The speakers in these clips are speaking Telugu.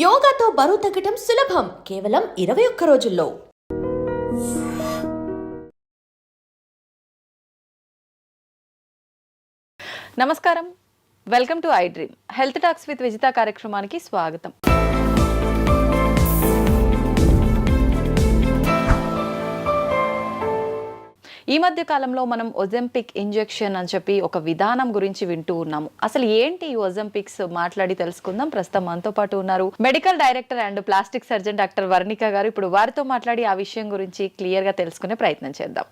యోగాతో బరువు తగ్గటం సులభం. కేవలం ఇరవై ఒక్క రోజుల్లో. నమస్కారం. Welcome to iDream. Health talks with Vijitha కార్యక్రమానికి స్వాగతం. ఈ మధ్య కాలంలో మనం ఒజెంపిక్ ఇంజెక్షన్ అని చెప్పి ఒక విధానం గురించి వింటూ ఉన్నాము. అసలు ఏంటి ఈ ఒజెంపిక్స్ మాట్లాడి తెలుసుకుందాం. ప్రస్తుతం మనతో పాటు ఉన్నారు medical director and plastic surgeon doctor Varnika garu. ఇప్పుడు వారితో మాట్లాడి ఆ విషయం గురించి క్లియర్గా తెలుసుకునే ప్రయత్నం చేద్దాం.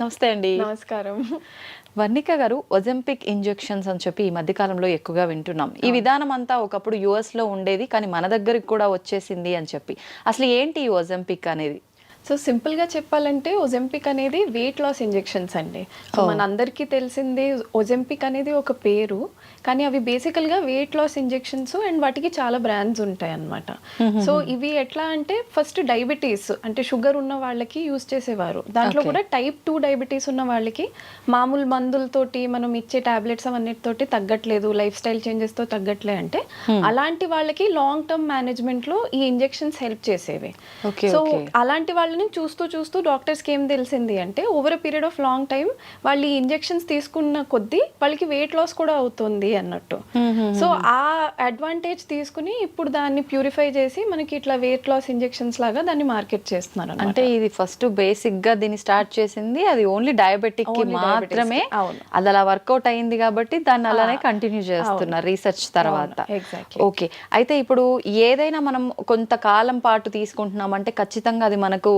నమస్తే అండి. నమస్కారం. వర్ణిక గారు ఒజెంపిక్ ఇంజెక్షన్స్ అని చెప్పి ఈ మధ్య కాలంలో ఎక్కువగా వింటున్నాం. ఈ విధానం అంతా ఒకప్పుడు యుఎస్లో ఉండేది కానీ మన దగ్గరికి కూడా వచ్చేసింది అని చెప్పి. అసలు ఏంటి ఈ ఒజెంపిక్ అనేది? సో సింపుల్గా చెప్పాలంటే ఒజెంపిక్ అనేది వెయిట్ లాస్ ఇంజెక్షన్స్ అండి. సో మన అందరికీ తెలిసింది ఒజెంపిక్ అనేది ఒక పేరు. కానీ అవి బేసికల్గా వెయిట్ లాస్ ఇంజెక్షన్స్ అండ్ వాటికి చాలా బ్రాండ్స్ ఉంటాయి అన్నమాట సో ఇవి ఎట్లా అంటే ఫస్ట్ డయాబెటీస్ అంటే షుగర్ ఉన్న వాళ్ళకి యూస్ చేసేవారు. దాంట్లో. కూడా టైప్ టూ డయాబెటీస్ ఉన్న వాళ్ళకి మామూలు మందులతోటి మనం ఇచ్చే టాబ్లెట్స్ అవన్నిటితోటి తగ్గట్లేదు లైఫ్ స్టైల్ చేంజెస్తో తగ్గట్లే అంటే అలాంటి వాళ్ళకి లాంగ్ టర్మ్ మేనేజ్మెంట్లో ఈ ఇంజెక్షన్స్ హెల్ప్ చేసేవి. సో. అలాంటి వాళ్ళని చూస్తూ చూస్తూ డాక్టర్స్కి ఏం తెలిసింది అంటే over period of long time వాళ్ళు ఈ ఇంజెక్షన్స్ తీసుకున్న కొద్దీ వాళ్ళకి వెయిట్ లాస్ కూడా అవుతుంది. అన్నట్టు. సో ఆ అడ్వాంటేజ్ తీసుకుని ఇప్పుడు దాన్ని ప్యూరిఫై చేసి మనకి ఇట్లా వెయిట్ లాస్ ఇంజెక్షన్స్ లాగా దాన్ని మార్కెట్ చేస్తున్నారు. అంటే ఇది ఫస్ట్ బేసిక్గా దీన్ని స్టార్ట్ చేసింది. అది ఓన్లీ డయాబెటిక్కి మాత్రమే. అది అలా వర్కౌట్ అయింది కాబట్టి దాన్ని అలానే కంటిన్యూ చేస్తున్నారు రీసెర్చ్ తర్వాత. ఓకే అయితే ఇప్పుడు ఏదైనా మనం కొంతకాలం పాటు తీసుకుంటున్నాం అంటే ఖచ్చితంగా అది మనకు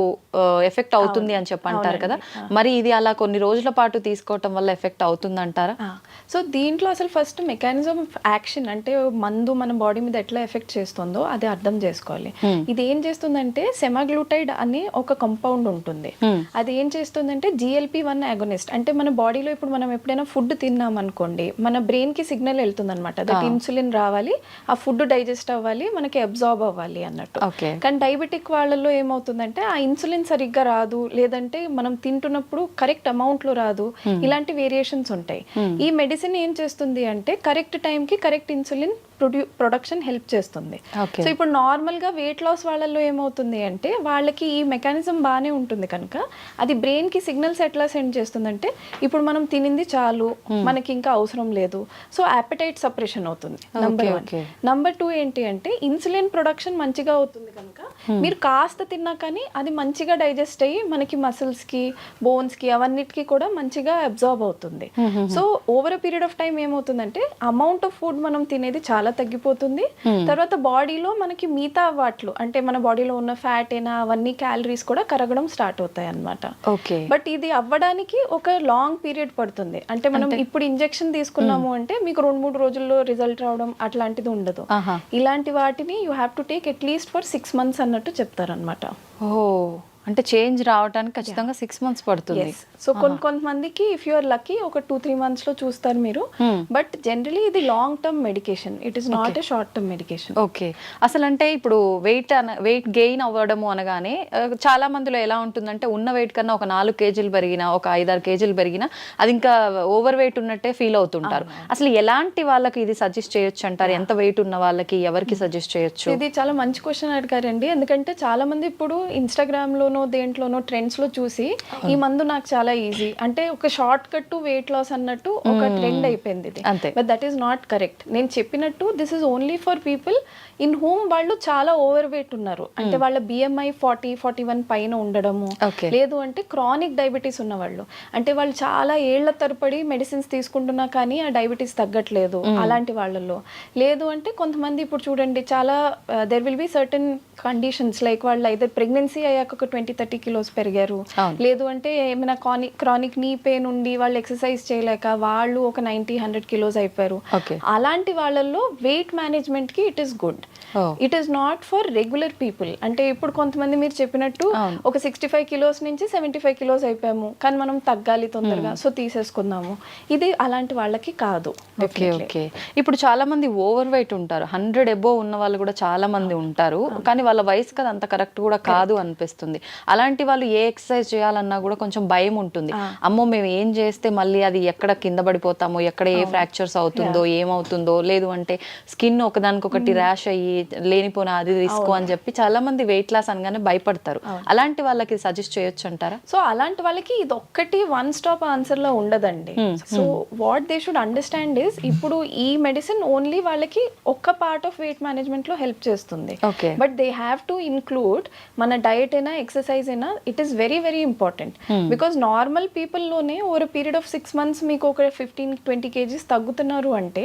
ఎఫెక్ట్ అవుతుంది అని చెప్పి అంటారు కదా మరి ఇది అలా కొన్ని రోజుల పాటు తీసుకోవటం వల్ల ఎఫెక్ట్ అవుతుంది అంటారా సో దీంట్లో అసలు ఫస్ట్ మెకానిజం ఆఫ్ యాక్షన్ అంటే మందు మన బాడీ మీద ఎట్లా ఎఫెక్ట్ చేస్తుందో అది అర్థం చేసుకోవాలి. ఇది ఏం చేస్తుందంటే సెమాగ్లూటైడ్ అనే ఒక కంపౌండ్ ఉంటుంది. అది ఏం చేస్తుందంటే జిఎల్పి వన్ అగోనిస్ట్ అంటే మన బాడీలో ఇప్పుడు మనం ఎప్పుడైనా ఫుడ్ తిన్నాం అనుకోండి మన బ్రెయిన్కి సిగ్నల్ వెళ్తుంది అనమాట దట్ ఇన్సులిన్ రావాలి ఆ ఫుడ్ డైజెస్ట్ అవ్వాలి మనకి అబ్జార్బ్ అవ్వాలి అన్నట్టు. కానీ డయాబెటిక్ వాళ్ళలో ఏమవుతుందంటే ఆ ఇన్సులిన్ సరిగ్గా రాదు లేదంటే మనం తింటున్నప్పుడు కరెక్ట్ అమౌంట్లో రాదు. ఇలాంటి వేరియేషన్స్ ఉంటాయి. ఈ మెడిసిన్ ఏం చేస్తుంది అంటే కరెక్ట్ టైంకి కరెక్ట్ ఇన్సులిన్ ప్రొడ్యూ ప్రొడక్షన్ హెల్ప్ చేస్తుంది. సో ఇప్పుడు నార్మల్గా వెయిట్ లాస్ వాళ్ళల్లో ఏమవుతుంది అంటే వాళ్ళకి ఈ మెకానిజం బాగానే ఉంటుంది కనుక అది బ్రెయిన్కి సిగ్నల్స్ ఎట్లా సెండ్ చేస్తుందంటే ఇప్పుడు మనం తినింది చాలు మనకి ఇంకా అవసరం లేదు. సో అపెటైట్ సపరేషన్ అవుతుంది నంబర్ వన్. నంబర్ టూ ఏంటి అంటే ఇన్సులిన్ ప్రొడక్షన్ మంచిగా అవుతుంది కనుక మీరు కాస్త తిన్నా కానీ అది మంచిగా డైజెస్ట్ అయ్యి మనకి మసిల్స్కి బోన్స్కి అవన్నిటికి కూడా మంచిగా అబ్జార్బ్ అవుతుంది. So over period of time ఏమవుతుందంటే అమౌంట్ ఆఫ్ ఫుడ్ మనం తినేది చాలా తగ్గిపోతుంది. తర్వాత బాడీలో మనకి మిగతా వాటిలో అంటే మన బాడీలో ఉన్న ఫ్యాట్ అయినా అవన్నీ క్యాలరీస్ కూడా కరగడం స్టార్ట్ అవుతాయి అన్నమాట ఓకే బట్ ఇది అవ్వడానికి ఒక లాంగ్ పీరియడ్ పడుతుంది. అంటే మనం ఇప్పుడు ఇంజెక్షన్ తీసుకున్నాము అంటే మీకు రెండు మూడు రోజుల్లో రిజల్ట్ రావడం అట్లాంటిది ఉండదు. ఇలాంటి వాటిని you have to take at least for six months అన్నట్టు చెప్తారనమాట ఓ అంటే చేంజ్ రావడానికి ఖచ్చితంగా సిక్స్ మంత్స్ పడుతుంది. సో కొన్ని కొంతమందికి ఇఫ్ యు ఆర్ లక్కీ ఒక టూ త్రీ మంత్స్లో చూస్తారు మీరు. బట్ జనరలీ ఇది long term medication it is not a short term medication okay అసలు అంటే ఇప్పుడు వెయిట్ వెయిట్ గెయిన్ అవ్వడము అనగానే చాలా మందిలో ఎలా ఉంటుందంటే ఉన్న వెయిట్ కన్నా ఒక నాలుగు కేజీలు పెరిగినా ఒక ఐదారు కేజీలు పెరిగినా అది ఇంకా ఓవర్ వెయిట్ ఉన్నట్టే ఫీల్ అవుతుంటారు. అసలు ఎలాంటి వాళ్ళకి ఇది సజెస్ట్ చేయొచ్చు అంటారు? ఎంత వెయిట్ ఉన్న వాళ్ళకి ఎవరికి సజెస్ట్ చేయొచ్చు? ఇది చాలా మంచి క్వశ్చన్ అడిగారండి. ఎందుకంటే చాలా మంది ఇప్పుడు ఇన్స్టాగ్రామ్ లోనో దేంట్లోనో ట్రెండ్స్లో చూసి ఈ మందు నాకు చాలా ఈజీ అంటే ఒక షార్ట్ కట్ వెయిట్ లాస్ అన్నట్టు ఒక ట్రెండ్ అయిపోయింది ఇది. అంతే. But that is not correct నేను చెప్పినట్టు this is only for people in whom వాళ్ళు చాలా ఓవర్ వెయిట్ ఉన్నారు. అంటే వాళ్ళ బిఎంఐ ఫార్టీ ఫార్టీ వన్ పైన ఉండడము. లేదు అంటే క్రానిక్ డయాబెటీస్ ఉన్నవాళ్ళు. అంటే వాళ్ళు చాలా ఏళ్ళ తరపడి మెడిసిన్స్ తీసుకుంటున్నా కానీ ఆ డయాబెటీస్ తగ్గట్లేదు అలాంటి వాళ్ళల్లో లేదు అంటే కొంతమంది ఇప్పుడు చూడండి చాలా there will be certain conditions like వాళ్ళు అయితే ప్రెగ్నెన్సీ అయ్యాక ఒక ట్వంటీ థర్టీ కిలోస్ పెరిగారు. లేదు అంటే ఏమైనా క్రానిక్ క్రానిక్ నీ పెయిన్ ఉండి వాళ్ళు ఎక్సర్సైజ్ చేయలేక వాళ్ళు ఒక నైంటీ హండ్రెడ్ కిలోస్ అయిపోయారు. అలాంటి వాళ్ళల్లో వెయిట్ మేనేజ్మెంట్కి it is good. It is not for regular people అంటే ఇప్పుడు కొంతమంది మీరు చెప్పినట్టు. ఒక సిక్స్టీ ఫైవ్ కిలోస్ నుంచి సెవెంటీ ఫైవ్ కిలోస్ అయిపోయాము. కానీ మనం తగ్గాలి తొందరగా. సో తీసేసుకుందాము. ఇది అలాంటి వాళ్ళకి కాదు. ఓకే ఓకే ఇప్పుడు చాలా మంది ఓవర్ వెయిట్ ఉంటారు. హండ్రెడ్ ఎబో ఉన్న వాళ్ళు కూడా చాలా మంది ఉంటారు. కానీ వాళ్ళ వయసు కదా అంత కరెక్ట్ కూడా కాదు అనిపిస్తుంది. అలాంటి వాళ్ళు ఏ ఎక్సర్సైజ్ చేయాలన్నా కూడా కొంచెం భయం ఉంటుంది. అమ్మో మేము ఏం చేస్తే మళ్ళీ అది ఎక్కడ కింద పడిపోతామో ఎక్కడ ఏ ఫ్రాక్చర్స్ అవుతుందో ఏమవుతుందో లేదు అంటే స్కిన్ ఒకదానికొకటి ర్యాష్ అయ్యి లేనిపోయిన అది రిస్క్ అని చెప్పి చాలా మంది వెయిట్ లాస్ అనగానే భయపడతారు. అలాంటి వాళ్ళకి సజెస్ట్ చేయొచ్చు అంటారా? సో అలాంటి వాళ్ళకి ఇది ఒక్కటి వన్ స్టాప్ ఆన్సర్లో ఉండదండి. So what they should understand is ఇప్పుడు ఈ మెడిసిన్ ఓన్లీ వాళ్ళకి ఒక్క పార్ట్ ఆఫ్ వెయిట్ మేనేజ్మెంట్లో హెల్ప్ చేస్తుంది. But they have to include మన డయట్ అయినా ఎక్సర్సైజ్ అయినా it is very very important because normal పీపుల్లోనే over period of six months మీకు ఒక ఫిఫ్టీన్ ట్వంటీ కేజీస్ తగ్గుతున్నారు అంటే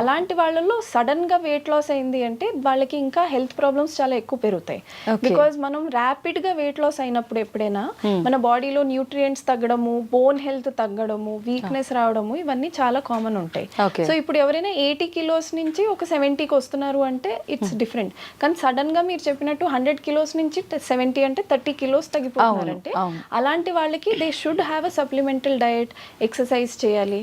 అలాంటి వాళ్ళలో సడన్గా వెయిట్ లాస్ అయింది అంటే వాళ్ళకి ఇంకా హెల్త్ ప్రాబ్లమ్స్ చాలా ఎక్కువ పెరుగుతాయి. బికాస్ మనం ర్యాపిడ్గా వెయిట్ లాస్ అయినప్పుడు ఎప్పుడైనా మన బాడీలో న్యూట్రియంట్స్ తగ్గడము బోన్ హెల్త్ తగ్గడము వీక్నెస్ రావడము ఇవన్నీ చాలా కామన్ ఉంటాయి. సో ఇప్పుడు ఎవరైనా ఎయిటీ కిలోస్ నుంచి ఒక సెవెంటీకి వస్తున్నారు అంటే ఇట్స్ డిఫరెంట్ కానీ సడన్గా మీరు చెప్పినట్టు హండ్రెడ్ కిలోస్ నుంచి సెవెంటీ అంటే థర్టీ కిలోస్ తగ్గిపోతున్నారంటే. అలాంటి వాళ్ళకి they should have a supplemental diet exercise చేయాలి.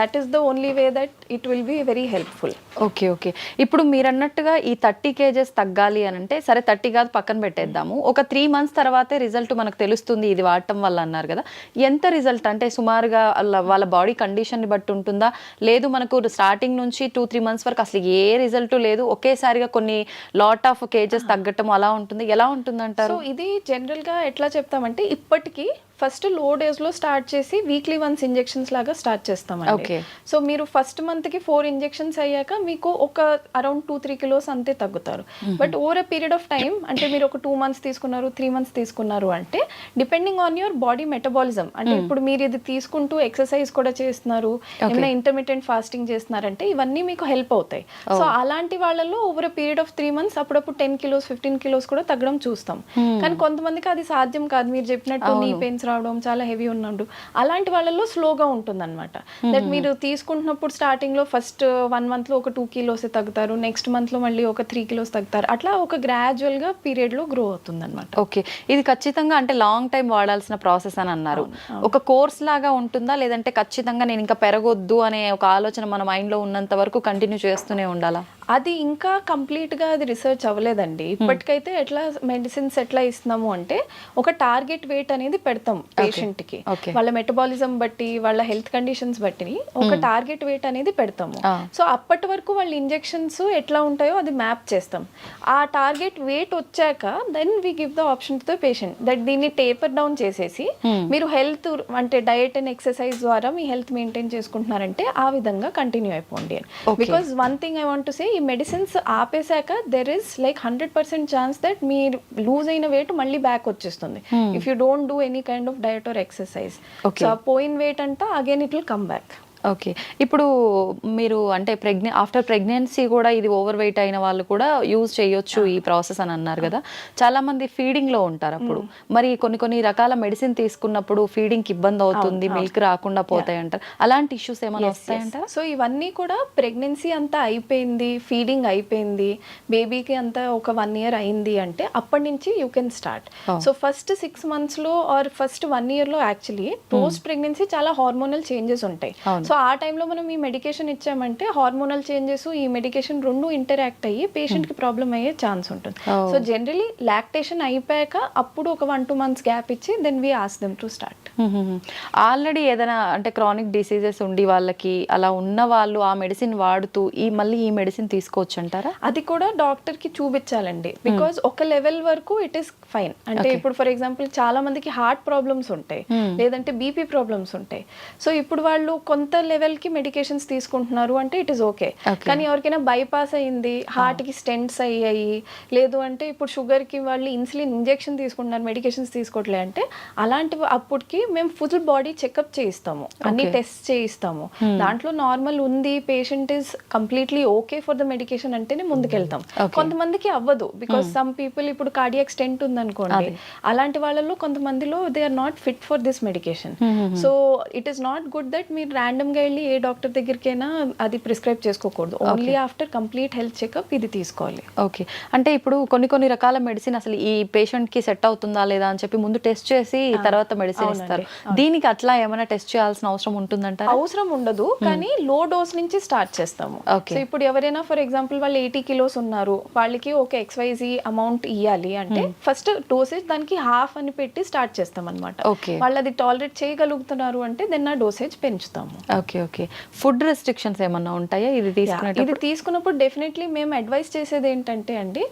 That is the only way that it will be very helpful okay okay ఇప్పుడు మీరు అన్నట్టుగా ఈ థర్టీ కేజెస్ తగ్గాలి అని అంటే సరే థర్టీ కాదు పక్కన పెట్టేద్దాము. ఒక త్రీ మంత్స్ తర్వాతే రిజల్ట్ మనకు తెలుస్తుంది ఇది వాడటం వల్ల అన్నారు కదా. ఎంత రిజల్ట్ అంటే సుమారుగా వాళ్ళ- వాళ్ళ బాడీ కండిషన్ బట్టి ఉంటుందా? లేదు మనకు స్టార్టింగ్ నుంచి టూ త్రీ మంత్స్ వరకు అసలు ఏ రిజల్ట్ లేదు. ఒకేసారిగా కొన్ని లాట్ ఆఫ్ కేజెస్ తగ్గటం అలా ఉంటుంది. ఎలా ఉంటుంది అంటారు ఇది జనరల్గా ఎట్లా చెప్తామంటే ఇప్పటికీ ఫస్ట్లో డేస్లో స్టార్ట్ చేసి వీక్లీ వన్స్ ఇంజెక్షన్స్ లాగా స్టార్ట్ చేస్తామండి. Okay. సో మీరు ఫస్ట్ మంత్కి ఫోర్ ఇంజెక్షన్స్ అయ్యాక మీకు ఒక అరౌండ్ టూ త్రీ కిలోస్ అంతే తగ్గుతారు. But over a period of time అంటే మీరు ఒక టూ మంత్స్ తీసుకున్నారు త్రీ మంత్స్ తీసుకున్నారు అంటే depending on your body metabolism. అంటే ఇప్పుడు మీరు ఇది తీసుకుంటూ ఎక్సర్సైజ్ కూడా చేస్తున్నారు ఏమైనా ఇంటర్మీడియట్ ఫాస్టింగ్ చేస్తున్నారంటే ఇవన్నీ మీకు హెల్ప్ అవుతాయి. సో అలాంటి వాళ్ళలో over a period of three months అప్పుడప్పుడు టెన్ కిలోస్ ఫిఫ్టీన్ కిలోస్ కూడా తగ్గడం చూస్తాం. కానీ కొంతమందికి అది సాధ్యం కాదు. మీరు చెప్పినట్టు నీ పెయిన్స్ రావడం చాలా హెవీ ఉన్నట్టు అలాంటి వాళ్ళలో స్లోగా ఉంటుంది అనమాట దట్ మీరు తీసుకుంటున్నప్పుడు స్టార్టింగ్లో ఫస్ట్ వన్ మంత్లో ఒక టూ కిలోస్ తగ్గుతారు నెక్స్ట్ మంత్లో మళ్ళీ ఒక త్రీ కిలోస్ తగ్గుతారు. అట్లా ఒక గ్రాడ్యువల్గా పీరియడ్లో గ్రో అవుతుంది అనమాట ఓకే ఇది ఖచ్చితంగా అంటే లాంగ్ టైం వాడాల్సిన ప్రాసెస్ అని అన్నారు. ఒక కోర్స్ లాగా ఉంటుందా? లేదంటే ఖచ్చితంగా నేను ఇంకా పెరగొద్దు అనే ఒక ఆలోచన మన మైండ్లో ఉన్నంత వరకు కంటిన్యూ చేస్తూనే ఉండాలా? అది ఇంకా కంప్లీట్గా అది రీసెర్చ్ అవ్వలేదండి. ఇప్పటికైతే ఎట్లా మెడిసిన్స్ ఎట్లా ఇస్తున్నాము అంటే ఒక టార్గెట్ వెయిట్ అనేది పెడతాం పేషెంట్కి Okay. వాళ్ళ మెటబాలిజం బట్టి వాళ్ళ హెల్త్ కండిషన్స్ బట్టి ఒక టార్గెట్ వెయిట్ అనేది పెడతాము. సో అప్పటి వరకు వాళ్ళ ఇంజెక్షన్స్ ఎట్లా ఉంటాయో అది మ్యాప్ చేస్తాం. ఆ టార్గెట్ వెయిట్ వచ్చాక then we give the option to the patient that దీన్ని టేపర్ డౌన్ చేసేసి మీరు హెల్త్ అంటే డయట్ అండ్ ఎక్సర్సైజ్ ద్వారా మీ హెల్త్ మెయింటైన్ చేసుకుంటున్నారంటే ఆ విధంగా కంటిన్యూ అయిపోండి. Because one thing I want to say ఈ medicines ఆపేశాక there is like hundred percent chance that మీరు లూజ్ అయిన వెయిట్ మళ్ళీ బ్యాక్ వచ్చేస్తుంది. If you don't do any kind of diet or exercise పోయిన వెయిట్ అంతా again it will come back okay. ఇప్పుడు మీరు అంటే ప్రెగ్నె ఆఫ్టర్ ప్రెగ్నెన్సీ కూడా ఇది ఓవర్ వెయిట్ అయిన వాళ్ళు కూడా యూజ్ చేయొచ్చు ఈ ప్రాసెస్ అని అన్నారు కదా. చాలా మంది ఫీడింగ్లో ఉంటారు అప్పుడు. మరి కొన్ని కొన్ని రకాల మెడిసిన్ తీసుకున్నప్పుడు ఫీడింగ్కి ఇబ్బంది అవుతుంది మిల్క్ రాకుండా పోతాయి అంటారు. అలాంటి ఇష్యూస్ ఏమైనా వస్తాయంటారా? సో ఇవన్నీ కూడా ప్రెగ్నెన్సీ అంతా అయిపోయింది ఫీడింగ్ అయిపోయింది బేబీకి అంతా ఒక వన్ ఇయర్ అయింది అంటే అప్పటి నుంచి you can start. So first six మంత్స్లో ఆర్ ఫస్ట్ వన్ ఇయర్లో యాక్చువల్లీ పోస్ట్ ప్రెగ్నెన్సీ చాలా హార్మోనల్ చేంజెస్ ఉంటాయి. సో ఆ టైంలో మనం ఈ మెడికేషన్ ఇచ్చామంటే హార్మోనల్ చేంజెస్ ఈ మెడికేషన్ రెండు ఇంటరాక్ట్ అయ్యి patient కి ప్రాబ్లం అయ్యే ఛాన్స్ ఉంటుంది. సో జనరలీ లాక్టేషన్ అయిపోయాక అప్పుడు ఒక వన్ టూ మంత్స్ గ్యాప్ ఇచ్చి then we ask them to start already ఏదైనా అంటే క్రానిక్ డిసీజెస్ ఉండి వాళ్ళకి అలా ఉన్న వాళ్ళు ఆ మెడిసిన్ వాడుతూ ఈ మళ్ళీ ఈ మెడిసిన్ తీసుకోవచ్చు అంటారా అది కూడా డాక్టర్కి చూపించాలండి. బికాజ్ ఒక లెవెల్ వరకు ఇట్ ఈస్ ఫైన్ అంటే ఇప్పుడు ఫర్ ఎగ్జాంపుల్ చాలా మందికి హార్ట్ ప్రాబ్లమ్స్ ఉంటాయి. లేదంటే బీపీ ప్రాబ్లమ్స్ ఉంటాయి. సో ఇప్పుడు వాళ్ళు కొంత లెవెల్కి మెడికేషన్స్ తీసుకుంటున్నారు అంటే ఇట్ ఈస్ ఓకే. కానీ ఎవరికైనా బైపాస్ అయింది హార్ట్కి స్టెంట్స్ అయ్యాయి లేదు అంటే ఇప్పుడు షుగర్కి వాళ్ళు ఇన్సులిన్ ఇంజెక్షన్ తీసుకుంటున్నారు మెడికేషన్స్ తీసుకోవట్లే అంటే అలాంటి అప్పటికి మేము ఫుల్ బాడీ చెకప్ చేయిస్తాము. అన్ని. టెస్ట్ చేయిస్తాము. దాంట్లో నార్మల్ ఉంది patient is completely okay for the medication అంటేనే ముందుకెళ్తాం. కొంతమందికి అవ్వదు బికాస్ సమ్ పీపుల్ ఇప్పుడు కార్డియాక్ స్టెంట్ ఉందనుకోండి అలాంటి వాళ్ళలో కొంతమందిలో they are not fit for this medication so it is not good that మీరు ర్యాండమ్గా వెళ్ళి ఏ డాక్టర్ దగ్గరికైనా అది ప్రిస్క్రైబ్ చేసుకోకూడదు. Only after complete health checkup ఇది తీసుకోవాలి. ఓకే అంటే ఇప్పుడు కొన్ని కొన్ని రకాల మెడిసిన్ అసలు ఈ పేషెంట్కి సెట్ అవుతుందా లేదా అని చెప్పి ముందు టెస్ట్ చేసి తర్వాత మెడిసిన్ ఇస్తారు. దీనికి అట్లా ఏమైనా టెస్ట్ చేయాల్సిన అవసరం ఉంటుందంటారా? అవసరం ఉండదు కానీ లో డోస్ నుంచి స్టార్ట్ చేస్తాము. సో ఇప్పుడు ఎవరైనా ఫర్ ఎగ్జాంపుల్ వాళ్ళు ఎయిటీ కిలోస్ ఉన్నారు. వాళ్ళకి ఒక ఎక్స్వైజీ అమౌంట్ ఇవ్వాలి అంటే ఫస్ట్ డోసేజ్ దానికి హాఫ్ అని పెట్టి స్టార్ట్ చేస్తాం అనమాట Okay. వాళ్ళు అది టాలరేట్ చేయగలుగుతున్నారు అంటే దెన్ ఆ డోసేజ్ పెంచుతాము. Okay okay. ఫుడ్ రెస్ట్రిక్షన్స్ ఏమన్నా ఉంటాయా? ఇది ఇది తీసుకునేటప్పుడు? తీసుకున్నప్పుడు డెఫినెట్లీ మేము అడ్వైస్ చేసేది ఏంటంటే అండి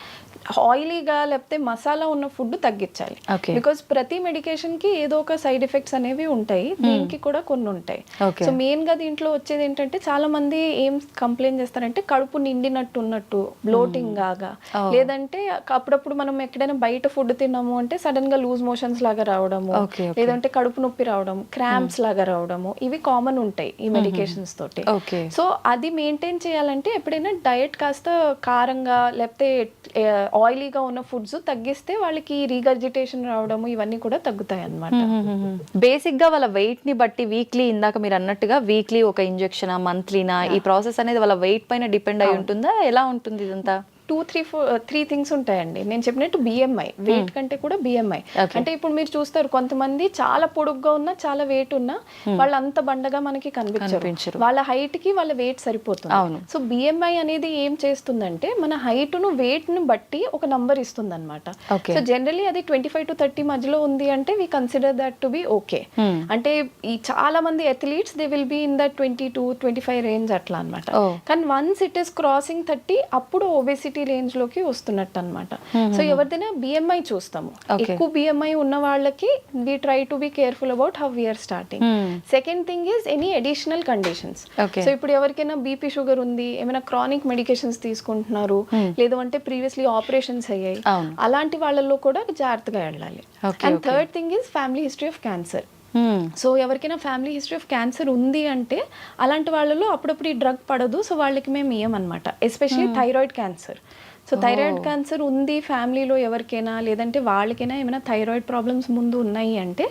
ఆయిలీగా లేకపోతే మసాలా ఉన్న ఫుడ్ తగ్గించాలి. బికాస్ ప్రతి మెడికేషన్కి ఏదో ఒక సైడ్ ఎఫెక్ట్స్ అనేవి ఉంటాయి దీనికి కూడా కొన్ని ఉంటాయి. సో మెయిన్గా దీంట్లో వచ్చేది ఏంటంటే చాలా మంది ఏం కంప్లైంట్ చేస్తారంటే కడుపు నిండినట్టు ఉన్నట్టు బ్లోటింగ్ లాగా. లేదంటే అప్పుడప్పుడు మనం ఎక్కడైనా బయట ఫుడ్ తిన్నాము అంటే సడన్గా లూజ్ మోషన్స్ లాగా రావడము. లేదంటే కడుపు నొప్పి రావడం క్రాంప్స్ లాగా రావడము ఇవి కామన్ ఉంటాయి ఈ మెడికేషన్స్ తోటి. ఓకే. సో అది మెయింటైన్ చేయాలంటే ఎప్పుడైనా డయట్ కాస్త కారంగా లేకపోతే ఆయిలీగా ఉన్న ఫుడ్స్ తగ్గిస్తే వాళ్ళకి రీగర్జిటేషన్ రావడము ఇవన్నీ కూడా తగ్గుతాయి అన్నమాట. బేసిక్గా వాళ్ళ వెయిట్ని బట్టి వీక్లీ ఇందాక మీరు అన్నట్టుగా వీక్లీ ఒక ఇంజెక్షన్ మంత్లీనా ఈ ప్రాసెస్ అనేది వాళ్ళ వెయిట్ పైన డిపెండ్ అయి ఉంటుందా? ఎలా ఉంటుంది ఇదంతా? Two three four three things ఉంటాయండి నేను చెప్పినట్టు బిఎంఐ వెయిట్ కంటే కూడా బిఎంఐ. అంటే ఇప్పుడు మీరు చూస్తారు కొంతమంది చాలా పొడుగ్గా ఉన్నా చాలా వెయిట్ ఉన్నా వాళ్ళు అంత బండగా మనకి కనిపించరు. వాళ్ళ హైట్కి వాళ్ళ వెయిట్ సరిపోతుంది. సో బిఎంఐ అనేది ఏం చేస్తుందంటే మన హైట్ను వెయిట్ను బట్టి ఒక నంబర్ ఇస్తుంది అనమాట. సో జనరలీ అది ట్వంటీ ఫైవ్ టు థర్టీ మధ్యలో ఉంది అంటే we consider that to be okay Hmm. అంటే ఈ చాలా మంది athletes they will be in that twenty two twenty five range అట్లా అనమాట Oh. కానీ once it is crossing thirty అప్పుడు ఒబేసిటీ రేంజ్లోకి వస్తున్నట్టు అనమాట సో ఎవరిదైనా బిఎంఐ చూస్తాము. ఎక్కువ బిఎంఐ ఉన్న వాళ్ళకి we try to be careful about how we're starting. Second thing is any additional conditions. So ఇప్పుడు ఎవరికైనా బీపీ షుగర్ ఉంది ఏమైనా క్రానిక్ మెడికేషన్స్ తీసుకుంటున్నారు లేదు అంటే ప్రీవియస్లీ ఆపరేషన్స్ అయ్యాయి. అలాంటి వాళ్ళలో కూడా జాగ్రత్తగా వెళ్ళాలి and. Third thing is family history of cancer. So ఎవరికైనా ఫ్యామిలీ హిస్టరీ ఆఫ్ క్యాన్సర్ ఉంది అంటే అలాంటి వాళ్ళలో అప్పుడప్పుడు ఈ డ్రగ్ పడదు. సో వాళ్ళకి మేము ఇయ్యమన్నమాట. Especially thyroid cancer so thyroid cancer ఉంది ఫ్యామిలీలో ఎవరికైనా లేదంటే వాళ్ళకైనా ఏమైనా థైరాయిడ్ ప్రాబ్లమ్స్ ముందు ఉన్నాయి అంటే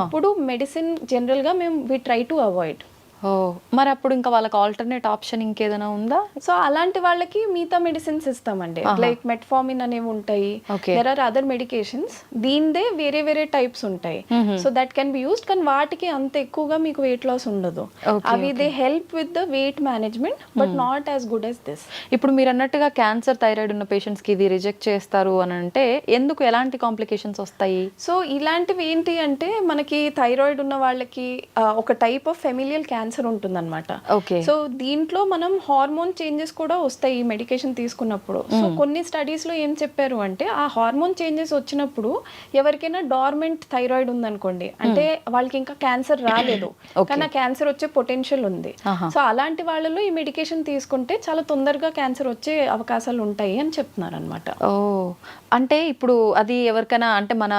అప్పుడు మెడిసిన్ జనరల్గా మేము వి ట్రై టు అవాయిడ్ ఓ మరి అప్పుడు ఇంకా వాళ్ళకి ఆల్టర్నేట్ ఆప్షన్ ఇంకేదైనా ఉందా? సో అలాంటి వాళ్ళకి మిగతా మెడిసిన్స్ ఇస్తామండి. లైక్ మెట్ఫార్మిన్ అనేవి ఉంటాయి. దెర్ ఆర్ అదర్ మెడికేషన్స్ దీనిదే వేరే వేరే టైప్స్ ఉంటాయి. So that can be used కానీ వాటికి అంత ఎక్కువగా మీకు వెయిట్ లాస్ ఉండదు. అవి they help with the weight management but not as good as this ఇప్పుడు మీరు అన్నట్టుగా క్యాన్సర్ థైరాయిడ్ ఉన్న పేషెంట్స్కి ఇది రిజెక్ట్ చేస్తారు అని అంటే ఎందుకు ఎలాంటి కాంప్లికేషన్స్ వస్తాయి? సో ఇలాంటివి ఏంటి అంటే మనకి థైరాయిడ్ ఉన్న వాళ్ళకి ఆ, ఒక టైప్ ఆఫ్ ఫెమిలియల్ క్యాన్సర్ ఉంటుందన్నమాట. ఓకే. సో దీంట్లో మనం హార్మోన్ చేంజెస్ కూడా వస్తాయి ఈ మెడికేషన్ తీసుకున్నప్పుడు. సో కొన్ని స్టడీస్లో ఏం చెప్పారు అంటే ఆ హార్మోన్ చేంజెస్ వచ్చినప్పుడు ఎవరికైనా డార్మెంట్ థైరాయిడ్ ఉందనుకోండి అంటే వాళ్ళకి ఇంకా క్యాన్సర్ రాలేదు. కానీ ఆ క్యాన్సర్ వచ్చే పొటెన్షియల్ ఉంది. సో అలాంటి వాళ్ళలో ఈ మెడికేషన్ తీసుకుంటే చాలా తొందరగా క్యాన్సర్ వచ్చే అవకాశాలు ఉంటాయి అని చెప్తున్నారు అనమాట ఓ అంటే ఇప్పుడు అది ఎవరికైనా అంటే మన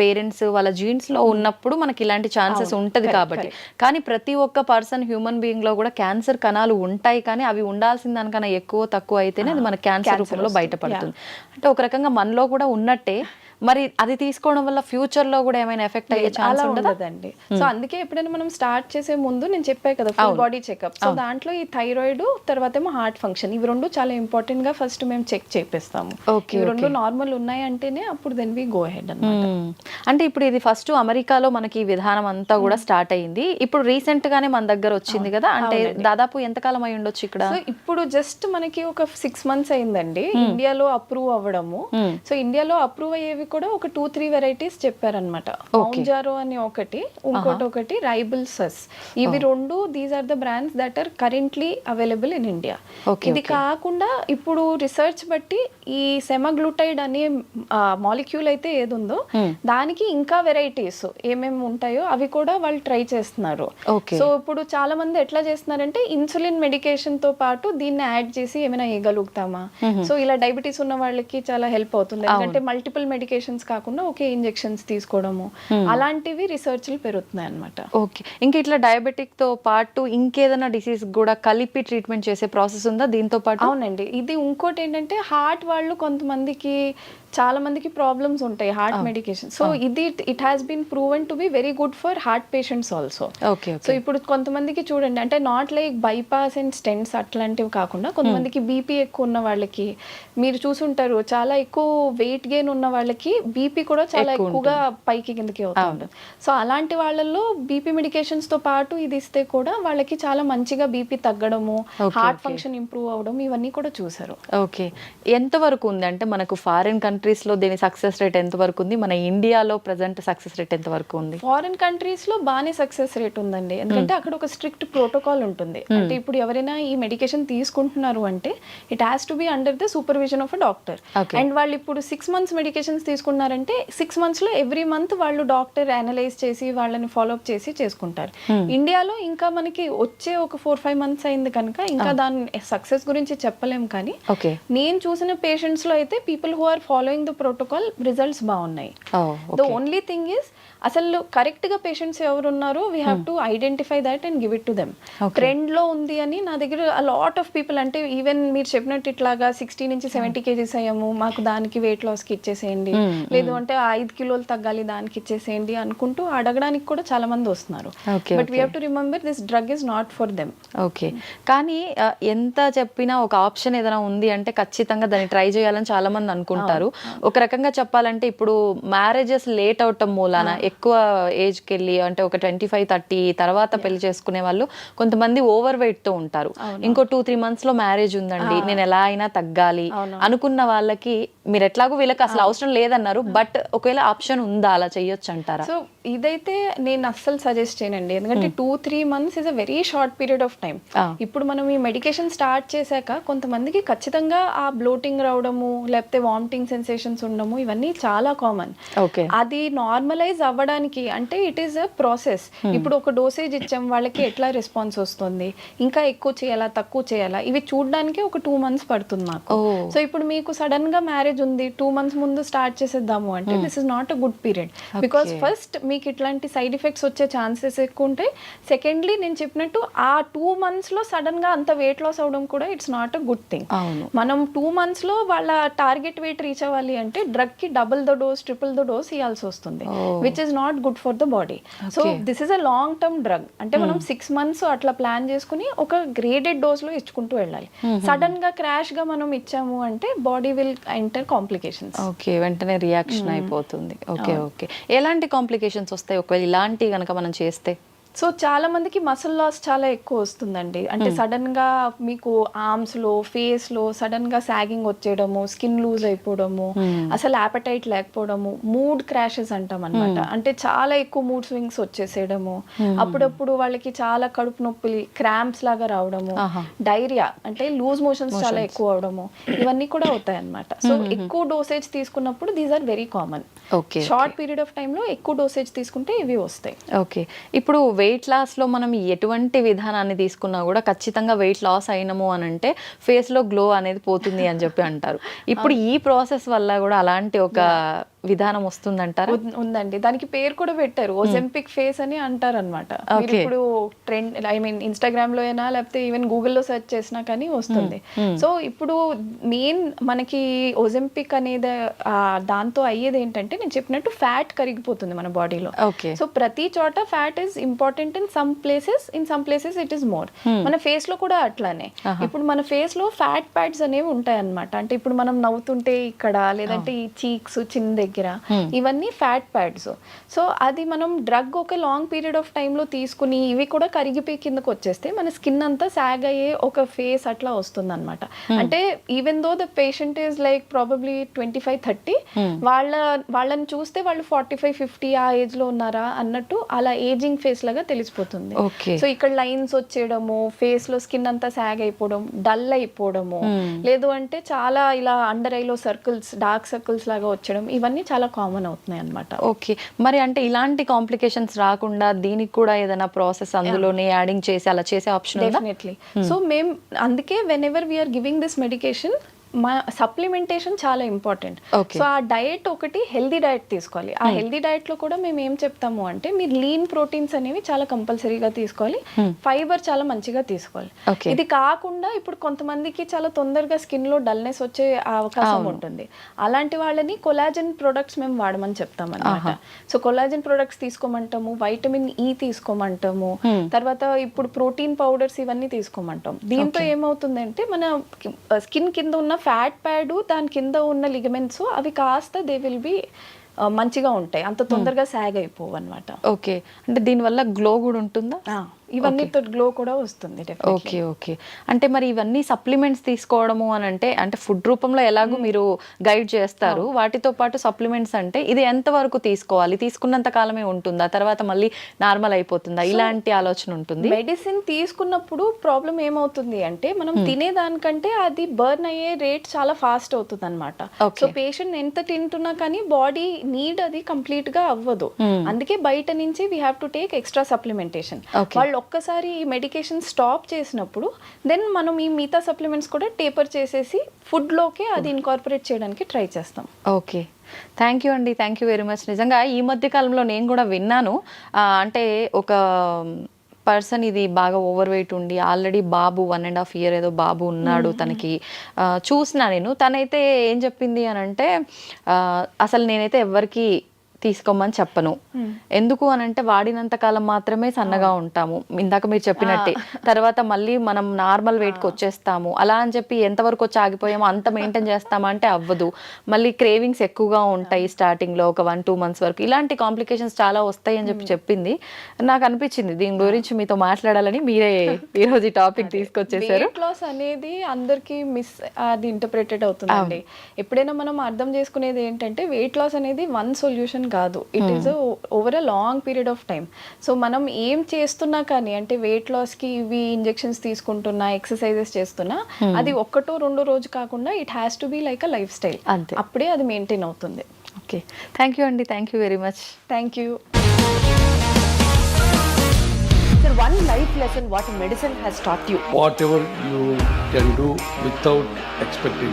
పేరెంట్స్ వాళ్ళ జీన్స్లో ఉన్నప్పుడు మనకి ఇలాంటి ఛాన్సెస్ ఉంటది కాబట్టి. కానీ ప్రతి ఒక్క పర్సన్ హ్యూమన్ బీయింగ్లో కూడా క్యాన్సర్ కణాలు ఉంటాయి కానీ అవి ఉండాల్సిన దానికన్నా ఎక్కువ తక్కువ అయితేనే అది మన క్యాన్సర్ రూపంలో బయటపడుతుంది. అంటే ఒక రకంగా మనలో కూడా ఉన్నట్టే మరి అది తీసుకోవడం వల్ల ఫ్యూచర్లో కూడా ఏమైనా ఎఫెక్ట్ అయ్యే ఛాన్స్ ఉండదండి. సో అందుకే ఎప్పుడైనా మనం స్టార్ట్ చేసే ముందు నేను చెప్పా కదా ఫుల్ బాడీ చెకప్ సో దాంట్లో ఈ థైరాయిడ్ తర్వాత ఏమో హార్ట్ ఫంక్షన్ ఇవి రెండు చాలా ఇంపార్టెంట్గా ఫస్ట్ మేము చెక్ చేపిస్తాము. ఇవి రెండు నార్మల్ ఉన్నాయంటేనే అప్పుడు దెన్ వి గో హెడ్ అన్నమాట. మ్మ్. అంటే ఇప్పుడు ఇది ఫస్ట్ అమెరికాలో మనకి ఈ విధానం అంతా కూడా స్టార్ట్ అయింది. ఇప్పుడు రీసెంట్ గానే మన దగ్గర వచ్చింది కదా? అంటే దాదాపు ఎంతకాలం అయి ఉండొచ్చు ఇక్కడ? సో ఇప్పుడు జస్ట్ మనకి ఒక సిక్స్ మంత్స్ అయిందండి. ఇండియాలో అప్రూవ్ అవ్వడము. సో ఇండియాలో అప్రూవ్ అయ్యేవి కూడా ఒక టూ త్రీ వెరైటీస్ చెప్పారనమాట మౌంజారో అని ఒకటి ఇంకోటి ఒకటి రైబుల్ సస్ ఇవి రెండు these are the brands that are currently available in India ఇది కాకుండా ఇప్పుడు రిసర్చ్ బట్టి ఈ సెమగ్లూటైడ్ అనే మాలిక్యూల్ అయితే ఏది ఉందో దానికి ఇంకా వెరైటీస్ ఏమేమి ఉంటాయో అవి కూడా వాళ్ళు ట్రై చేస్తున్నారు. సో ఇప్పుడు చాలా మంది ఎట్లా చేస్తున్నారంటే ఇన్సులిన్ మెడికేషన్తో పాటు దీన్ని యాడ్ చేసి ఏమైనా వేయగలుగుతామా? సో ఇలా డయాబెటీస్ ఉన్న వాళ్ళకి చాలా హెల్ప్ అవుతుంది. ఎందుకంటే మల్టిపుల్ మెడికేషన్స్ కాకుండా ఒకే ఇంజెక్షన్స్ తీసుకోవడము. అలాంటివి రీసెర్చ్లు పెరుగుతున్నాయి అన్నమాట ఓకే ఇంకా ఇట్లా డయాబెటిక్తో పాటు ఇంకేదైనా డిసీజ్ కూడా కలిపి ట్రీట్మెంట్ చేసే ప్రాసెస్ ఉందా? దీంతో పాటు? అవునండి. ఇది ఇంకోటి ఏంటంటే హార్ట్ వాళ్ళు కొంతమందికి చాలా మందికి ప్రాబ్లమ్స్ ఉంటాయి హార్ట్ మెడికేషన్ సో ఇది it has been proven to be very good for heart patients also okay so ఇప్పుడు కొంతమందికి చూడండి అంటే not like bypass and stents అట్లాంటివి కాకుండా కొంతమందికి బీపీ ఎక్కువ ఉన్న వాళ్ళకి మీరు చూసుంటారు చాలా ఎక్కువ వెయిట్ గెయిన్ ఉన్న వాళ్ళకి బీపీ కూడా చాలా ఎక్కువగా పైకి కిందకి అవుతుంది సో అలాంటి వాళ్ళల్లో బీపీ మెడికేషన్స్తో పాటు ఇది ఇస్తే కూడా వాళ్ళకి చాలా మంచిగా బీపీ తగ్గడము హార్ట్ ఫంక్షన్ ఇంప్రూవ్ అవడం ఇవన్నీ కూడా చూసారు ఓకే ఎంత వరకు ఉంది? అంటే మనకు ఫారిన్ కంట్రీస్ లో దీని సక్సెస్ రేట్ ఎంత వరకు ఉంది? మన ఇండియాలో ప్రజెంట్ సక్సెస్ రేట్ ఎంత వరకు ఉంది? ఫారిన్ కంట్రీస్లో బాగానే సక్సెస్ రేట్ ఉందండి. ఎందుకంటే అక్కడ ఒక స్ట్రిక్ట్ ప్రోటోకాల్ ఉంటుంది. అంటే ఇప్పుడు ఎవరైనా ఈ మెడికేషన్ తీసుకుంటున్నారు అంటే it has to be under the supervision of a doctor. And వాళ్ళు ఇప్పుడు సిక్స్ మంత్స్ మెడికేషన్స్ తీసుకున్నారంటే సిక్స్ మంత్స్లో ఎవ్రీ మంత్ వాళ్ళు డాక్టర్ అనలైజ్ చేసి వాళ్ళని ఫాలో అప్ చేసి చేసుకుంటారు. ఇండియాలో ఇంకా మనకి వచ్చే ఒక ఫోర్ ఫైవ్ మంత్స్ అయింది కనుక ఇంకా దాని సక్సెస్ గురించి చెప్పలేం కానీ నేను చూసిన పేషెంట్స్లో అయితే people who are following the protocol results బాగున్నాయి. ద ఓన్లీ థింగ్ ఈస్ అసలు కరెక్ట్గా పేషెంట్స్ ఎవరు ఉన్నారో we have to identify that and give it to them ట్రెండ్లో ఉంది అని నా దగ్గర లాట్ ఆఫ్ పీపుల్ అంటే ఈవెన్ మీరు చెప్పినట్టు ఇట్లాగా సిక్స్టీ నుంచి సెవెంటీ కేజీస్ అయ్యాము మాకు దానికి వెయిట్ లాస్కి ఇచ్చేసేయండి. లేదు అంటే ఐదు కిలోలు తగ్గాలి దానికి ఇచ్చేసేయండి అనుకుంటూ అడగడానికి కూడా చాలా మంది వస్తున్నారు. But we have to remember this drug is not for them okay కానీ ఎంత చెప్పినా ఒక ఆప్షన్ ఏదైనా ఉంది అంటే ఖచ్చితంగా దాన్ని ట్రై చేయాలని చాలా మంది అనుకుంటారు. ఒక రకంగా చెప్పాలంటే ఇప్పుడు మ్యారేజెస్ లేట్ అవటం మూలాన ఎక్కువ ఏజ్కి వెళ్ళి అంటే ఒక ట్వంటీ ఫైవ్ థర్టీ తర్వాత పెళ్ళి చేసుకునే వాళ్ళు కొంతమంది ఓవర్ వెయిట్తో ఉంటారు ఇంకో టూ త్రీ మంత్స్లో మ్యారేజ్ ఉందండి. నేను ఎలా అయినా తగ్గాలి అనుకున్న వాళ్ళకి మీరు ఎట్లాగో వీళ్ళకి అసలు అవసరం లేదన్నారు బట్ ఒకవేళ ఆప్షన్ ఉందా అలా చెయ్యొచ్చు అంటారా? సో ఇదైతే నేను అస్సలు సజెస్ట్ చేయనండి. ఎందుకంటే two three months is a very short period of time. ఇప్పుడు మనం ఈ మెడికేషన్ స్టార్ట్ చేశాక కొంతమందికి ఖచ్చితంగా ఆ బ్లోటింగ్ రావడము లేకపోతే వామిటింగ్ సెన్సేషన్స్ ఉండడము ఇవన్నీ చాలా కామన్. ఓకే. అది నార్మలైజ్ అవ్వడానికి అంటే ఇట్ ఈస్ అ ప్రాసెస్. ఇప్పుడు ఒక డోసేజ్ ఇచ్చాం వాళ్ళకి ఎట్లా రెస్పాన్స్ వస్తుంది? ఇంకా ఎక్కువ చేయాలా తక్కువ చేయాలా? ఇవి చూడడానికి ఒక టూ మంత్స్ పడుతుంది నాకు. సో ఇప్పుడు మీకు సడన్గా మ్యారేజ్ ఉంది టూ మంత్స్ ముందు స్టార్ట్ చేసేద్దాము అంటే this is not a good period because first మీకు ఇట్లాంటి సైడ్ ఎఫెక్ట్స్ వచ్చే ఛాన్సెస్ ఎక్కువ ఉంటాయి సెకండ్లీ నేను చెప్పినట్టు ఆ టూ మంత్స్లో సడన్గా అంత వెయిట్ లాస్ అవడం కూడా it's not a good thing మనం టూ మంత్స్లో వాళ్ళ టార్గెట్ వెయిట్ రీచ్ అవ్వాలి అంటే డ్రగ్కి double the dose triple the dose ఇవ్వాల్సి వస్తుంది which is not good for the body so this is a long term drug అంటే మనం సిక్స్ మంత్స్ అట్లా ప్లాన్ చేసుకుని ఒక గ్రేడెడ్ డోస్లో ఇచ్చుకుంటూ వెళ్ళాలి. సడన్గా క్రాష్గా మనం ఇచ్చాము అంటే body will enter complications okay వెంటనే రియాక్షన్ అయిపోతుంది. ఓకే ఓకే ఎలాంటి కాంప్లికేషన్స్ వస్తాయి? ఒకవేళ ఇలాంటి కనుక మనం చేస్తే సో చాలా మందికి మసిల్ లాస్ చాలా ఎక్కువ వస్తుందండి. అంటే సడన్గా మీకు ఆర్మ్స్లో ఫేస్లో సడన్గా సాగింగ్ వచ్చేయడము స్కిన్ లూజ్ అయిపోవడము అసలు యాపటైట్ లేకపోవడము మూడ్ క్రాషెస్ అంటాం అనమాట అంటే చాలా ఎక్కువ మూడ్ స్వింగ్స్ వచ్చేసేయడము. అప్పుడప్పుడు వాళ్ళకి చాలా కడుపు నొప్పి క్రాంప్స్ లాగా రావడము డైరియా అంటే లూజ్ మోషన్స్ చాలా ఎక్కువ అవడము. ఇవన్నీ కూడా అవుతాయి అనమాట సో ఎక్కువ డోసేజ్ తీసుకున్నప్పుడు these are very common short period of టైంలో ఎక్కువ డోసేజ్ తీసుకుంటే ఇవి వస్తాయి. ఓకే ఇప్పుడు వెయిట్ లాస్లో మనం ఎటువంటి విధానాన్ని తీసుకున్నా కూడా ఖచ్చితంగా వెయిట్ లాస్ అయినము అని అంటే ఫేస్లో గ్లో అనేది పోతుంది అని చెప్పి అంటారు. ఇప్పుడు ఈ ప్రాసెస్ వల్ల కూడా అలాంటి ఒక విధానం వస్తుందంటారా? ఉందండి. దానికి పేరు కూడా పెట్టారు. ఓజెంపిక్ ఫేస్ అని అంటారు అనమాట. ఇప్పుడు ట్రెండ్ ఐ మీన్ ఇన్స్టాగ్రామ్లో అయినా లేకపోతే ఈవెన్ గూగుల్లో సెర్చ్ చేసినా కానీ వస్తుంది. సో ఇప్పుడు మెయిన్ మనకి ఓజెంపిక్ అనేది దాంతో అయ్యేది ఏంటంటే నేను చెప్పినట్టు ఫ్యాట్ కరిగిపోతుంది మన బాడీలో సో ప్రతి చోట fat is important in some places in some places it is more మన ఫేస్లో కూడా అట్లానే. ఇప్పుడు మన ఫేస్లో ఫ్యాట్ ప్యాడ్స్ అనేవి ఉంటాయి అన్నమాట అంటే ఇప్పుడు మనం నవ్వుతుంటే ఇక్కడ లేదంటే ఈ చీక్స్ చిన్న దగ్గర. ఇవన్నీ ఫ్యాట్ ప్యాడ్స్ సో అది మనం డ్రగ్ ఒక లాంగ్ పీరియడ్ ఆఫ్లో తీసుకుని ఇవి కూడా కరిగిపోయి కిందకు వచ్చేస్తే మన స్కిన్ అంతా సాగ్ అయ్యే ఒక ఫేస్ అట్లా వస్తుంది అనమాట అంటే even though the patient is like probably twenty five thirty వాళ్ళ వాళ్ళని చూస్తే వాళ్ళు ఫార్టీ ఫైవ్ ఫిఫ్టీ ఆ ఏజ్లో ఉన్నారా అన్నట్టు అలా ఏజింగ్ ఫేస్ లాగా తెలిసిపోతుంది. సో ఇక్కడ లైన్స్ వచ్చేయడము ఫేస్లో స్కిన్ అంతా సాగ్ అయిపోవడం డల్ అయిపోవడము. లేదు అంటే చాలా ఇలా అండర్ ఐలో సర్కిల్స్ డార్క్ సర్కిల్స్ లాగా వచ్చడం ఇవన్నీ చాలా కామన్ అవుతున్నాయి అన్నమాట. ఓకే. మరి అంటే ఇలాంటి కాంప్లికేషన్స్ రాకుండా దీనికి కూడా ఏదైనా ప్రాసెస్ అందులోనే యాడింగ్ చేసి అలా చేసే ఆప్షన్ డెఫినెట్లీ సో మేము అందుకే whenever we're giving this medication మా సప్లిమెంటేషన్ చాలా ఇంపార్టెంట్. సో ఆ డయట్ ఒకటి హెల్దీ డయట్ తీసుకోవాలి. ఆ హెల్దీ డయట్లో కూడా మేము ఏం చెప్తాము అంటే మీరు లీన్ ప్రోటీన్స్ అనేవి చాలా కంపల్సరీగా తీసుకోవాలి. ఫైబర్ చాలా మంచిగా తీసుకోవాలి. ఇది కాకుండా ఇప్పుడు కొంతమందికి చాలా తొందరగా స్కిన్లో డల్నెస్ వచ్చే అవకాశం ఉంటుంది. అలాంటి వాళ్ళని కొలాజన్ ప్రొడక్ట్స్ మేము వాడమని చెప్తాం అనమాట సో కొలాజన్ ప్రొడక్ట్స్ తీసుకోమంటాము వైటమిన్ ఈ తీసుకోమంటాము తర్వాత ఇప్పుడు ప్రోటీన్ పౌడర్స్ ఇవన్నీ తీసుకోమంటాం. దీంతో ఏమవుతుందంటే మన స్కిన్ కింద ఉన్న ఫ్యాట్ ప్యాడ్ దాని కింద ఉన్న లిగమెంట్స్ అవి కాస్త దే విల్ బి మంచిగా ఉంటాయి. అంత తొందరగా సాగ్ అయిపోవు అనమాట ఓకే. అంటే దీనివల్ల గ్లో కూడా ఉంటుందా? ఇవన్నీ గ్లో కూడా వస్తుంది. ఓకే ఓకే అంటే మరి ఇవన్నీ సప్లిమెంట్స్ తీసుకోవడము అని అంటే అంటే ఫుడ్ రూపంలో ఎలాగో మీరు గైడ్ చేస్తారు. వాటితో పాటు సప్లిమెంట్స్ అంటే ఇది ఎంత వరకు తీసుకోవాలి? తీసుకున్నంత కాలమే ఉంటుందా? తర్వాత మళ్ళీ నార్మల్ అయిపోతుందా? ఇలాంటి ఆలోచన ఉంటుంది. మెడిసిన్ తీసుకున్నప్పుడు ప్రాబ్లం ఏమవుతుంది అంటే మనం తినేదానికంటే అది బర్న్ అయ్యే రేట్ చాలా ఫాస్ట్ అవుతుంది అనమాట. సో పేషెంట్ ఎంత తింటున్నా కానీ బాడీ నీడ్ అది కంప్లీట్గా అవ్వదు. అందుకే బయట నుంచి we have to take extra supplementation. వాళ్ళు ఒక్కసారి ఈ మెడికేషన్ స్టాప్ చేసినప్పుడు దెన్ మనం ఈ మిగతా సప్లిమెంట్స్ కూడా టేపర్ చేసేసి ఫుడ్ లోకే అది ఇన్కార్పొరేట్ చేయడానికి ట్రై చేస్తాం. ఓకే. థ్యాంక్ యూ అండి. థ్యాంక్ యూ వెరీ మచ్ నిజంగా ఈ మధ్య కాలంలో నేను కూడా విన్నాను. అంటే ఒక పర్సన్ ఇది బాగా ఓవర్ వెయిట్ ఉండి ఆల్రెడీ బాబు వన్ అండ్ హాఫ్ ఇయర్ ఏదో బాబు ఉన్నాడు తనకి. చూసిన నేను. తనైతే ఏం చెప్పింది అని అంటే అసలు నేనైతే ఎవరికి తీసుకోమని చెప్పను. ఎందుకు అని అంటే వాడినంత కాలం మాత్రమే సన్నగా ఉంటాము. ఇందాక మీరు చెప్పినట్టే. తర్వాత మళ్ళీ మనం నార్మల్ వెయిట్కి వచ్చేస్తాము. అలా అని చెప్పి ఎంతవరకు వచ్చి ఆగిపోయామో అంత మెయింటైన్ చేస్తామా అంటే అవ్వదు. మళ్ళీ క్రేవింగ్స్ ఎక్కువగా ఉంటాయి starting లో ఒక వన్ టూ మంత్స్ వరకు. ఇలాంటి కాంప్లికేషన్స్ చాలా వస్తాయి అని చెప్పి చెప్పింది. నాకు అనిపించింది దీని గురించి మీతో మాట్లాడాలని మీరే ఈరోజు ఈ టాపిక్ తీసుకొచ్చేసారు. వెయిట్ లాస్ అనేది అందరికి మిస్ అది ఇంటర్ప్రిటెడ్ అవుతుందండి. ఎప్పుడైనా మనం అర్థం చేసుకునేది ఏంటంటే వెయిట్ లాస్ అనేది వన్ సొల్యూషన్ కాదు. It is over a long period of time so మనం ఏం చేస్తున్నా కానీ అంటే వెయిట్ లాస్కి ఇవి ఇంజెక్షన్స్ తీసుకుంటున్నా ఎక్సర్సైజెస్ చేస్తున్నా అది ఒక్కటో రెండో రోజు కాకుండా it has to be like a lifestyle అంతే. అప్పుడే అది మెయింటైన్ అవుతుంది. ఓకే థ్యాంక్ యూ అండి thank you very much thank you Sir, one life lesson what medicine has taught you. whatever you can do without expecting.